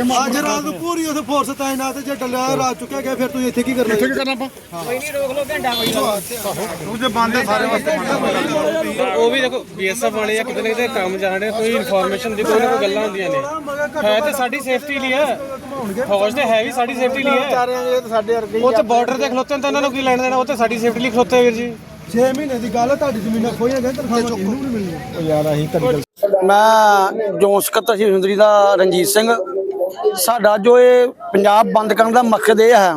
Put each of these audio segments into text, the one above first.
ਅੱਜ ਰਾਤ ਨੂੰ ਪੂਰੀ ਉੱਥੇ ਫੋਰਸ ਤਾਇਨਾਤ ਜੇ ਡੱਲਿਆ ਰਾਤ ਚੁੱਕਿਆ ਗਿਆ ਫਿਰ ਤੁਸੀਂ ਇੱਥੇ ਕੀ ਕਰਨਾ ਇੱਥੇ ਕੀ ਕਰਨਾ ਆਪਾਂ? ਉਹਦੇ ਬੰਦ ਹੈ ਸਾਰੇ ਵਾਸਤੇ ਉਹ ਵੀ ਦੇਖੋ ਬੀਐਸਐਫ ਵਾਲੇ ਆ ਕਿਤੇ ਨਾ ਕਿਤੇ ਕੰਮ ਜਾਣਦੇ ਕੋਈ ਇਨਫੋਰਮੇਸ਼ਨ ਦੀ ਕੋਈ ਨਾ ਕੋਈ ਗੱਲਾਂ ਹੁੰਦੀਆਂ ਨੇ। ਹੈ ਤੇ ਸਾਡੀ ਸੇਫਟੀ ਲਈ ਹੈ ਫੌਜ ਤੇ ਹੈ ਵੀ ਸਾਡੀ ਸੇਫਟੀ ਲਈ ਹੈ ਵਿਚਾਰਿਆਂ ਦੇ ਸਾਡੇ ਵਰਗੇ ਉਹ ਤੇ ਬਾਰਡਰ ਤੇ ਖਲੋਤੇ ਨੇ ਤਾਂ ਇਹਨਾਂ ਨੂੰ ਕੀ ਲੈਣ ਦੇਣਾ? ਉਹ ਤੇ ਸਾਡੀ ਸੇਫਟੀ ਲਈ ਖਲੋਤੇ ਵੀਰ ਜੀ। 6 ਮਹੀਨੇ ਦੀ ਗੱਲ ਹੈ ਤੁਹਾਡੀ ਜ਼ਮੀਨਾਂ ਖੋਈਆਂ ਗਈਆਂ ਤਨਖਾਹਾਂ ਇਹਨੂੰ ਨਹੀਂ ਮਿਲਣੀਆਂ ਮੈਂ ਜੋਨ ਸਕੱਤਰ ਸ਼੍ਰੀ ਸੁੰਦਰੀ ਦਾ ਰਣਜੀਤ ਸਿੰਘ। ਸਾਡਾ ਜੋ ਇਹ ਪੰਜਾਬ ਬੰਦ ਕਰਨ ਦਾ ਮਕਸਦ ਇਹ ਹੈ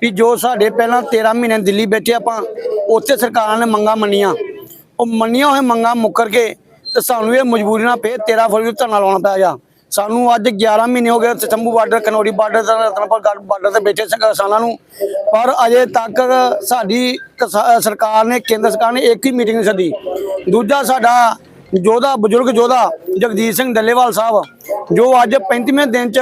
ਵੀ ਜੋ ਸਾਡੇ ਪਹਿਲਾਂ 13 ਮਹੀਨੇ ਦਿੱਲੀ ਬੈਠੇ ਆਪਾਂ, ਉੱਥੇ ਸਰਕਾਰਾਂ ਨੇ ਮੰਗਾਂ ਮੰਨੀਆਂ। ਉਹ ਮੰਨੀਆਂ ਹੋਏ ਮੰਗਾਂ ਮੁੱਕਰ ਕੇ ਤੇ ਸਾਨੂੰ ਇਹ ਮਜਬੂਰੀ ਨਾਲ ਪਏ 13 ਫਰਵਰੀ ਨੂੰ ਧਰਨਾ ਲਾਉਣਾ ਪਿਆ ਜਾ ਸਾਨੂੰ ਅੱਜ 11 ਮਹੀਨੇ ਹੋ ਗਏ ਉੱਥੇ ਬਾਰਡਰ ਕਨੌਰੀ ਬਾਰਡਰ ਤੇ ਰਤਨਪੁਰ ਬਾਰਡਰ ਤੇ ਬੈਠੇ ਕਿਸਾਨਾਂ ਨੂੰ। ਪਰ ਅਜੇ ਤੱਕ ਸਾਡੀ ਕਿਸਾ- ਸਰਕਾਰ ਨੇ, ਕੇਂਦਰ ਸਰਕਾਰ ਨੇ ਇੱਕ ਹੀ ਮੀਟਿੰਗ ਨਹੀਂ ਸੱਦੀ। ਦੂਜਾ ਸਾਡਾ ਯੋਧਾ ਬਜ਼ੁਰਗ ਯੋਧਾ ਜਗਜੀਤ ਸਿੰਘ ਡੱਲੇਵਾਲ ਸਾਹਿਬ, ਜੋ ਅੱਜ 35ਵੇਂ ਦਿਨ ਚ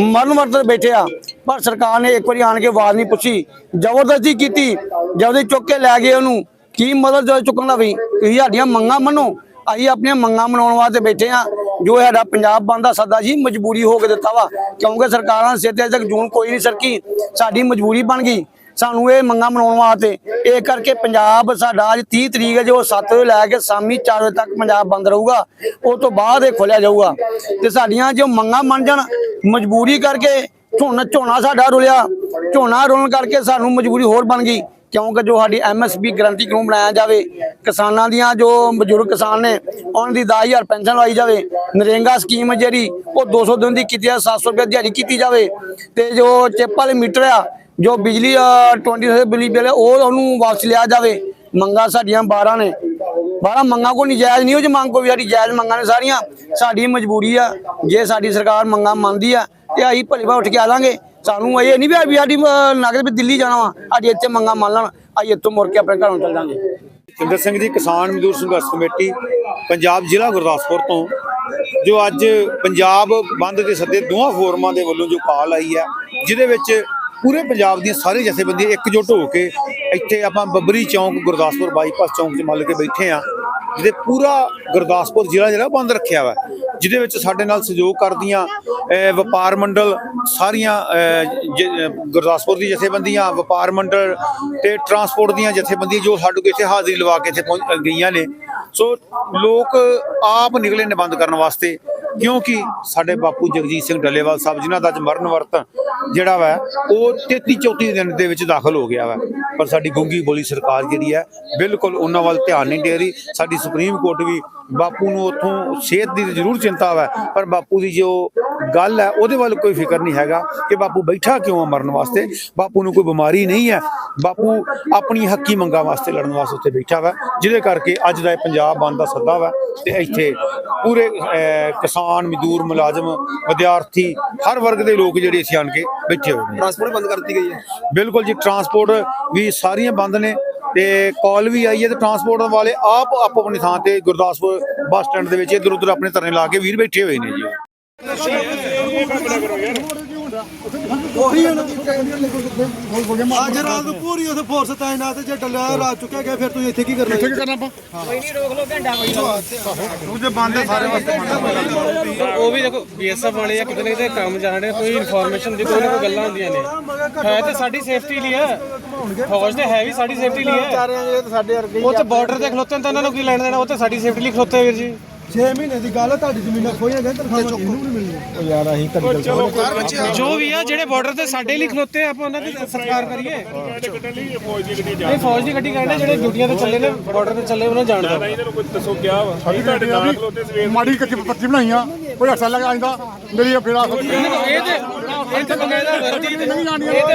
ਮਰਨ ਵਰਤ ਬੈਠੇ ਆ। ਪਰ ਸਰਕਾਰ ਨੇ ਇੱਕ ਵਾਰੀ ਆਣ ਕੇ ਆਵਾਜ਼ ਨਹੀਂ ਪੁੱਛੀ। ਜ਼ਬਰਦਸਤੀ ਕੀਤੀ। ਜਦ ਚੁੱਕ ਕੇ ਲੈ ਗਏ ਉਹਨੂੰ, ਕੀ ਮਦਦ ਜੋ ਚੁੱਕਣ ਦਾ ਵੀ? ਤੁਸੀਂ ਸਾਡੀਆਂ ਮੰਗਾਂ ਮੰਨੋ। ਅਸੀਂ ਆਪਣੀਆਂ ਮੰਗਾਂ ਮਨਾਉਣ ਵਾਸਤੇ ਬੈਠੇ ਆ। ਜੋ ਸਾਡਾ ਪੰਜਾਬ ਬੰਦ ਦਾ ਸੱਦਾ ਜੀ ਮਜਬੂਰੀ ਹੋ ਕੇ ਦਿੱਤਾ ਵਾ। ਕਿਉਂਕਿ ਸਰਕਾਰਾਂ ਦੇ ਸਿਰ ਤੇ ਤੱਕ ਜੂਨ ਕੋਈ ਨਹੀਂ ਸਰਕੀ। ਸਾਡੀ ਮਜਬੂਰੀ ਬਣ ਗਈ। ਸਾਨੂੰ ਇਹ ਮੰਗਾਂ ਮਨਾਉਣ ਵਾਸਤੇ। ਇਹ ਕਰਕੇ ਪੰਜਾਬ ਸਾਡਾ ਅੱਜ 30 ਤਰੀਕ ਹੈ, ਜੋ 7 ਵਜੇ ਲੈ ਕੇ ਸ਼ਾਮੀ 4 ਵਜੇ ਤੱਕ ਪੰਜਾਬ ਬੰਦ ਰਹੂਗਾ। ਉਸ ਤੋਂ ਬਾਅਦ ਇਹ ਖੋਲਿਆ ਜਾਊਗਾ। ਤੇ ਸਾਡੀਆਂ ਜੋ ਮੰਗਾਂ ਮੰਨ ਜਾਣ, ਮਜਬੂਰੀ ਕਰਕੇ ਝੋਨਾ ਝੋਨਾ ਸਾਡਾ ਰੁਲਿਆ। ਝੋਨਾ ਰੁਲਣ ਕਰਕੇ ਸਾਨੂੰ ਮਜਬੂਰੀ ਹੋਰ ਬਣ ਗਈ। ਕਿਉਂਕਿ ਜੋ ਸਾਡੀ ਐਮਐਸਪੀ ਗਰੰਟੀ ਕਾਨੂੰਨ ਬਣਾਇਆ ਜਾਵੇ? ਕਿਸਾਨਾਂ ਦੀਆਂ ਜੋ ਬਜ਼ੁਰਗ ਕਿਸਾਨ ਨੇ, ਉਹਨਾਂ ਦੀ 10000 ਪੈਨਸ਼ਨ ਲਾਈ ਜਾਵੇ। ਨਰੇਗਾ ਸਕੀਮ ਹੈ ਜਿਹੜੀ, ਉਹ 200 ਦਿਨ ਦੀ ਕੀਤੀ ਆ 700 ਰੁਪਏ ਦਿਹਾੜੀ ਕੀਤੀ ਜਾਵੇ। ਤੇ ਜੋ ਚਿੱਪ ਵਾਲੇ ਮੀਟਰ ਆ ਜੋ ਬਿਜਲੀ ਅ, 20 ਬਿਜਲੀ ਬਿੱਲ ਹੈ, ਉਹ ਉਹਨੂੰ ਵਾਪਸ ਲਿਆ ਜਾਵੇ। ਮੰਗਾਂ ਸਾਡੀਆਂ 12 ਨੇ। 12 ਮੰਗਾਂ ਕੋਈ ਨਜਾਇਜ਼ ਨਹੀਂ ਉਹ ਜੇ ਮੰਗ ਕੋਈ ਸਾਡੀ ਜਾਇਜ਼ ਮੰਗਾਂ ਨੇ ਸਾਰੀਆਂ। ਸਾਡੀ ਮਜਬੂਰੀ ਆ ਜੇ ਸਾਡੀ ਸਰਕਾਰ ਮੰਗਾਂ ਮੰਨਦੀ ਆ ਤੇ ਅਸੀਂ ਭਲੇ ਭਾਅ ਉੱਠ ਕੇ ਆ ਲਾਂਗੇ ਸਾਨੂੰ ਇਹ ਨਹੀਂ ਵੀ ਵੀ ਸਾਡੀ ਅ, ਵੀ ਦਿੱਲੀ ਜਾਣਾ ਵਾ ਅੱਜ ਇੱਥੇ ਮੰਗਾਂ ਮੰਨ ਲੈਣ ਅਸੀਂ ਇੱਥੋਂ ਮੁੜ ਕੇ ਆਪਣੇ ਘਰੋਂ ਚੱਲ ਜਾਾਂਗੇ ਸਿੰਦਰ ਸਿੰਘ ਜੀ ਕਿਸਾਨ ਮਜ਼ਦੂਰ ਸੰਘਰਸ਼ ਕਮੇਟੀ ਪੰਜਾਬ ਜ਼ਿਲ੍ਹਾ ਗੁਰਦਾਸਪੁਰ ਤੋਂ ਜੋ ਅੱਜ ਪੰਜਾਬ ਬੰਦ ਦੇ ਸੱਦੇ ਦੋਹਾਂ ਫੋਰਮਾਂ ਦੇ ਵੱਲੋਂ ਜੋ ਕਾਲ ਆਈ ਹੈ ਜਿਹਦੇ ਵਿੱਚ ਪੂਰੇ ਪੰਜਾਬ ਦੀਆਂ ਸਾਰੇ ਜਥੇਬੰਦੀਆਂ ਇਕਜੁੱਟ ਹੋ ਕੇ ਇੱਥੇ ਆਪਾਂ ਬੱਬਰੀ ਚੌਂਕ, ਗੁਰਦਾਸਪੁਰ ਬਾਈਪਾਸ ਚੌਂਕ 'ਚ ਮੱਲ ਕੇ ਬੈਠੇ ਆ ਜਿਹਦੇ ਪੂਰਾ ਗੁਰਦਾਸਪੁਰ ਜ਼ਿਲ੍ਹਾ ਜਿਹੜਾ ਬੰਦ ਰੱਖਿਆ ਵਾ, ਜਿਹਦੇ ਵਿੱਚ ਸਾਡੇ ਨਾਲ ਸਹਿਯੋਗ ਕਰਦੀਆਂ ਵਪਾਰ ਮੰਡਲ ਸਾਰੀਆਂ ਜ- ਗੁਰਦਾਸਪੁਰ ਦੀ ਜਥੇਬੰਦੀਆਂ, ਵਪਾਰ ਮੰਡਲ ਤੇ ਟਰਾਂਸਪੋਰਟ ਦੀਆਂ ਜਥੇਬੰਦੀਆਂ ਜੋ ਸਾਡੇ ਕੋਲ ਇੱਥੇ ਹਾਜ਼ਰੀ ਲਵਾ ਕੇ ਇੱਥੇ ਪਹੁੰਚ ਗਈਆਂ ਨੇ। ਸੋ ਲੋਕ ਆਪ ਨਿਕਲੇ ਨੇ ਬੰਦ ਕਰਨ ਵਾਸਤੇ। ਕਿਉਂਕਿ ਸਾਡੇ ਬਾਪੂ ਜਗਜੀਤ ਸਿੰਘ ਡੱਲੇਵਾਲ ਸਾਹਿਬ ਜਿਨ੍ਹਾਂ ਦਾ ਅੱਜ ਮਰਨ ਵਰਤ ਜਿਹੜਾ ਵਾ, ਉਹ 33 34 ਦਿਨ ਦੇ ਵਿੱਚ ਦਾਖਲ ਹੋ ਗਿਆ ਵਾ। ਪਰ ਸਾਡੀ ਗੁੰਗੀ ਬੋਲੀ ਸਰਕਾਰ ਜਿਹੜੀ ਹੈ, ਬਿਲਕੁਲ ਉਹਨਾਂ ਵੱਲ ਧਿਆਨ ਨਹੀਂ ਦੇ ਰਹੀ। ਸਾਡੀ ਸੁਪਰੀਮ ਕੋਰਟ ਵੀ ਬਾਪੂ ਨੂੰ ਉੱਥੋਂ ਸਿਹਤ ਦੀ ਜ਼ਰੂਰ ਚਿੰਤਾ ਵਾ, ਪਰ ਬਾਪੂ ਦੀ ਜੋ ਗੱਲ ਹੈ ਉਹਦੇ ਵੱਲ ਕੋਈ ਫਿਕਰ ਨਹੀਂ ਹੈਗਾ ਕਿ ਬਾਪੂ ਬੈਠਾ ਕਿਉਂ ਆ ਮਰਨ ਵਾਸਤੇ? ਬਾਪੂ ਨੂੰ ਕੋਈ ਬਿਮਾਰੀ ਨਹੀਂ ਹੈ। ਬਾਪੂ ਆਪਣੀ ਹੱਕੀ ਮੰਗਾਂ ਵਾਸਤੇ ਲੜਨ ਵਾਸਤੇ ਉੱਥੇ ਬੈਠਾ ਵਾ ਜਿਹਦੇ ਕਰਕੇ ਅੱਜ ਦਾ ਇਹ ਪੰਜਾਬ ਬੰਦ ਦਾ ਸੱਦਾ ਵਾ ਤੇ ਇੱਥੇ ਪੂਰੇ ਕਿਸਾਨ ਮਜ਼ਦੂਰ ਮੁਲਾਜ਼ਮ ਵਿਦਿਆਰਥੀ ਹਰ ਵਰਗ ਦੇ ਲੋਕ ਜਿਹੜੇ ਇੱਥੇ ਆਣ ਕੇ ਬੈਠੇ ਹੋਏ ਨੇ। ਟਰਾਂਸਪੋਰਟ ਬੰਦ ਕਰ ਦਿੱਤੀ ਗਈ ਹੈ। ਬਿਲਕੁਲ ਜੀ ਟਰਾਂਸਪੋਰਟ ਵੀ ਸਾਰੀਆਂ ਬੰਦ ਨੇ ਤੇ ਕਾਲ ਵੀ ਆਈ ਹੈ ਤੇ ਟਰਾਂਸਪੋਰਟ ਵਾਲੇ ਆਪ ਆਪੋ ਆਪਣੀ ਥਾਂ ਤੇ ਗੁਰਦਾਸਪੁਰ ਬੱਸ ਸਟੈਂਡ ਦੇ ਵਿੱਚ ਇੱਧਰ ਉੱਧਰ ਆਪਣੇ ਧਰਨੇ ਲਾ ਕੇ ਵੀਰ ਬੈਠੇ ਹੋਏ ਨੇ ਜੀ। ਅੱਜ ਰਾਤ ਨੂੰ ਪੂਰੀ ਉੱਥੇ ਫੋਰਸ ਤਾਇਨਾਤ ਜੇ ਡੱਲਿਆ ਰਾਤ ਚੁੱਕਿਆ ਗਿਆ ਫਿਰ ਤੁਸੀਂ ਇੱਥੇ ਕੀ ਕਰਨਾ? ਇੱਥੇ ਕੀ ਕਰਨਾ ਆਪਾਂ? ਉਹਦੇ ਬੰਦ ਹੈ ਸਾਰੇ ਵਾਸਤੇ ਉਹ ਵੀ ਦੇਖੋ ਬੀਐਸਐਫ ਵਾਲੇ ਆ ਕਿਤੇ ਨਾ ਕਿਤੇ ਕੰਮ ਜਾਣਦੇ ਕੋਈ ਇਨਫੋਰਮੇਸ਼ਨ ਦੀ ਕੋਈ ਨਾ ਕੋਈ ਗੱਲਾਂ ਹੁੰਦੀਆਂ ਨੇ। ਹੈ ਤੇ ਸਾਡੀ ਸੇਫਟੀ ਲਈ ਹੈ ਫੌਜ ਤੇ ਹੈ ਵੀ ਸਾਡੀ ਸੇਫਟੀ ਲਈ ਹੈ ਵਿਚਾਰਿਆਂ ਦੇ ਸਾਡੇ ਵਰਗੇ ਉਹ ਤੇ ਬਾਰਡਰ ਤੇ ਖਲੋਤੇ ਨੇ ਤਾਂ ਇਹਨਾਂ ਨੂੰ ਕੀ ਲੈਣ ਦੇਣਾ? ਉਹ ਤੇ ਸਾਡੀ ਸੇਫਟੀ ਲਈ ਖਲੋਤੇ ਵੀਰ ਜੀ। 6 ਮਹੀਨੇ ਦੀ ਗੱਲ ਤੁਹਾਡੀ ਜ਼ਮੀਨਾਂ ਖੋਈਆਂ ਗਈਆਂ ਤਨਖਾਹਾਂ ਇਹਨੂੰ ਵੀ ਨਹੀਂ ਮਿਲਣੀਆਂ? ਜੋ ਵੀ ਆ ਜਿਹੜੇ ਬਾਰਡਰ ਤੇ ਸਾਡੇ ਲਈ ਖਲੋਤੇ ਆ, ਆਪਾਂ ਉਹਨਾਂ ਦੀ ਸਰਕਾਰ ਕਰੀਏ। ਨਹੀਂ ਫੌਜ ਦੀ ਗੱਡੀ ਕਹਿੰਦੇ ਜਿਹੜੇ ਡਿਊਟੀਆਂ ਤੇ ਚੱਲੇ ਨੇ ਬਾਰਡਰ ਤੇ ਚੱਲੇ ਉਹਨਾਂ ਜਾਣਦਾ ਮਾੜੀ ਕੱਚੀ ਪੱਤੀ ਬਣਾਈਆਂ ਕੋਈ ਹੱਥਾਂ ਲੱਗ ਆਂਦਾ ਮੇਰੀ ਫੇਰ ਆ ਸਕਦੀ ਇਹ ਤੇ ਇਹ ਤੇ ਬਕਾਇਦਾ ਵਰਦੀ ਤੇ ਇਹ ਤੇ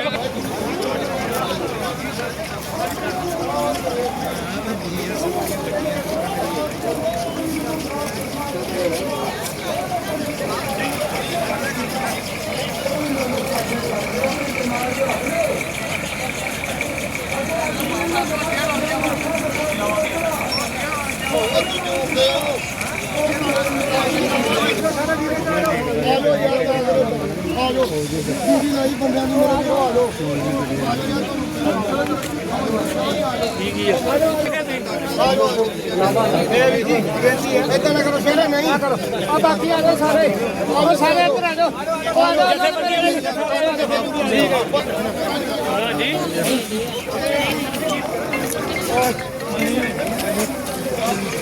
ਇਦਾਂ ਨਾ ਕਰੋ ਸ਼ੇਰੇ ਨਹੀਂ ਆ ਬਾਕੀ ਆ ਜਾਓ ਸਾਰੇ ਆਓ ਸਾਰੇ ਇੱਧਰ ਆ ਜਾਓ ਉਹ ਆ ਜਾਓ ਠੀਕ ਹੈ ਜੀ ਜੀ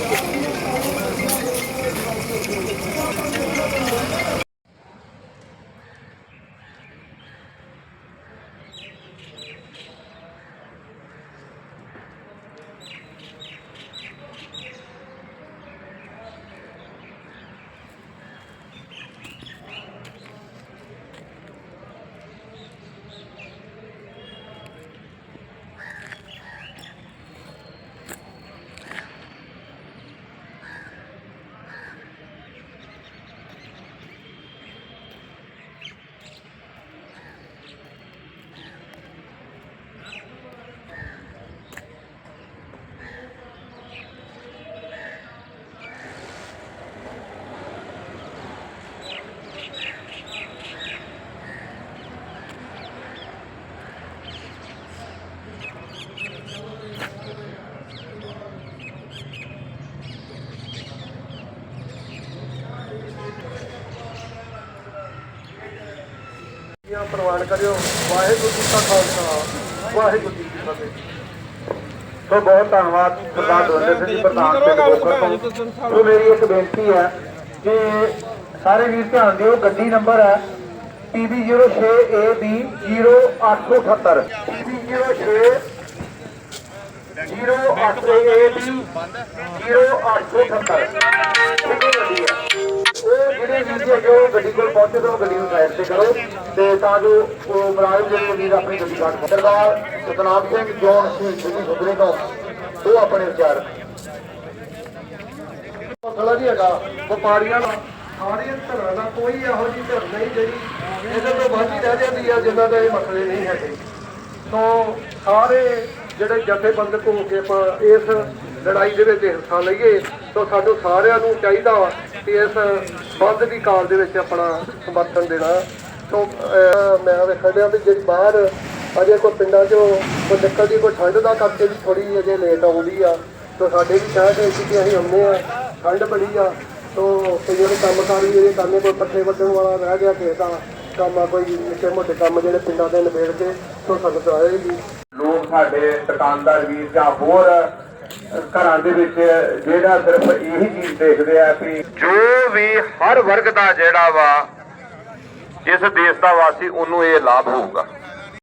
ਇਹ ਪ੍ਰਵਾਨ ਕਰਿਓ। ਵਾਹਿਗੁਰੂ ਜੀ ਕਾ ਖਾਲਸਾ ਵਾਹਿਗੁਰੂ ਜੀ ਕੀ ਫਤਿਹ। ਸੋ ਬਹੁਤ ਧੰਨਵਾਦ ਸਰਦਾਰ ਦਵਿੰਦਰ ਸਿੰਘ ਜੀ ਪ੍ਰਧਾਨ ਪਿੰਡ ਗੋਖਰ ਤੋਂ। ਸੋ ਮੇਰੀ ਇੱਕ ਬੇਨਤੀ ਹੈ ਕਿ ਸਾਰੇ ਵੀਰ ਧਿਆਨ ਦਿਓ ਗੱਡੀ ਨੰਬਰ ਹੈ PB06AB 0878 PB06 08AB 0878 ਉਹ ਜਿਹੜੇ ਵੀਰ ਜੀ ਗੱਡੀ ਕੋਲ ਪਹੁੰਚੇ ਤਾਂ ਗੱਡੀ ਨੂੰ ਸਾਈਡ ਤੇ ਕਰੋ। ਤੇ ਤਾਂ ਜੋ ਉਹ ਮੁਲਾਜ਼ਮ ਜਿਹੜੇ ਵੀਰ ਆਪਣੀ ਗੱਡੀ ਕੱਢ ਸਰਦਾਰ ਸਤਨਾਮ ਸਿੰਘ ਜੋਨ ਸਿੰਘ ਜੀ ਸੁਧਰੇ ਤੋਂ। ਉਹ ਆਪਣੇ ਵਿਚਾਰ ਮਸਲਾ ਨਹੀਂ ਹੈਗਾ। ਵਪਾਰੀਆਂ ਦਾ, ਸਾਰੀਆਂ ਧਰਾਂ ਦਾ ਕੋਈ ਇਹੋ ਜਿਹੀ ਧਰ ਨਹੀਂ ਜਿਹੜੀ ਇਹਦੇ ਤੋਂ ਵਾਂਝੀ ਰਹਿ ਜਾਂਦੀ ਆ ਜਿਨ੍ਹਾਂ ਦੇ ਇਹ ਮਸਲੇ ਨਹੀਂ ਹੈਗੇ। ਸੋ ਸਾਰੇ ਜਿਹੜੇ ਜਥੇਬੰਦਕ ਹੋ ਕੇ ਆਪਾਂ ਇਸ ਲੜਾਈ ਦੇ ਵਿੱਚ ਹਿੱਸਾ ਲਈਏ, ਤਾਂ ਸਾਨੂੰ ਸਾਰਿਆਂ ਨੂੰ ਚਾਹੀਦਾ ਵਾ ਕਿ ਇਸ ਬੰਦ ਦੀ ਕਾਲ ਦੇ ਵਿੱਚ ਆਪਣਾ ਸਮਰਥਨ ਦੇਣਾ। ਸੋ ਮੈਂ ਵੇਖਣ ਡਿਆ ਵੀ ਜਿਹੜੀ ਬਾਹਰ ਅਜੇ ਕੋਈ ਪਿੰਡਾਂ 'ਚੋਂ ਕੋਈ ਨਿਕਲਦੀ, ਕੋਈ ਠੰਡ ਦਾ ਕਰਕੇ ਵੀ ਥੋੜੀ ਅਜੇ ਲੇਟ ਆਉਂਦੀ ਆ। ਤੋ ਸਾਡੇ ਵੀ ਸ਼ਾਇਦ ਇਹ ਕਿ ਅਸੀਂ ਆਉਂਦੇ ਆ ਠੰਡ ਬੜੀ ਆ। ਤੋ ਕਈ ਜਿਹੜੇ ਕੰਮ ਕਾਰ ਵੀ ਜਿਹੜੇ ਕਰਨੇ, ਕੋਈ ਪੱਠੇ ਵੱਢਣ ਵਾਲਾ ਰਹਿ ਗਿਆ ਕਿਸੇ ਦਾ, ਕੰਮ ਆ ਕੋਈ ਨਿੱਕੇ ਮੋਟੇ ਕੰਮ ਜਿਹੜੇ ਪਿੰਡਾਂ ਦੇ ਨਿਬੇੜ ਕੇ ਤੋ ਸੰਗਤ ਆਏਗੀ ਲੋਕ ਸਾਡੇ ਦੁਕਾਨਦਾਰ ਵੀਰ ਜਾਂ ਹੋਰ ਘਰਾਂ ਦੇ ਵਿੱਚ ਜਿਹੜਾ ਸਿਰਫ ਇਹੀ ਚੀਜ਼ ਦੇਖਦੇ ਆ ਵੀ ਜੋ ਵੀ ਹਰ ਵਰਗ ਦਾ ਜਿਹੜਾ ਵਾ ਇਸ ਦੇਸ਼ ਦਾ ਵਾਸੀ, ਉਹਨੂੰ ਇਹ ਲਾਭ ਹੋਊਗਾ।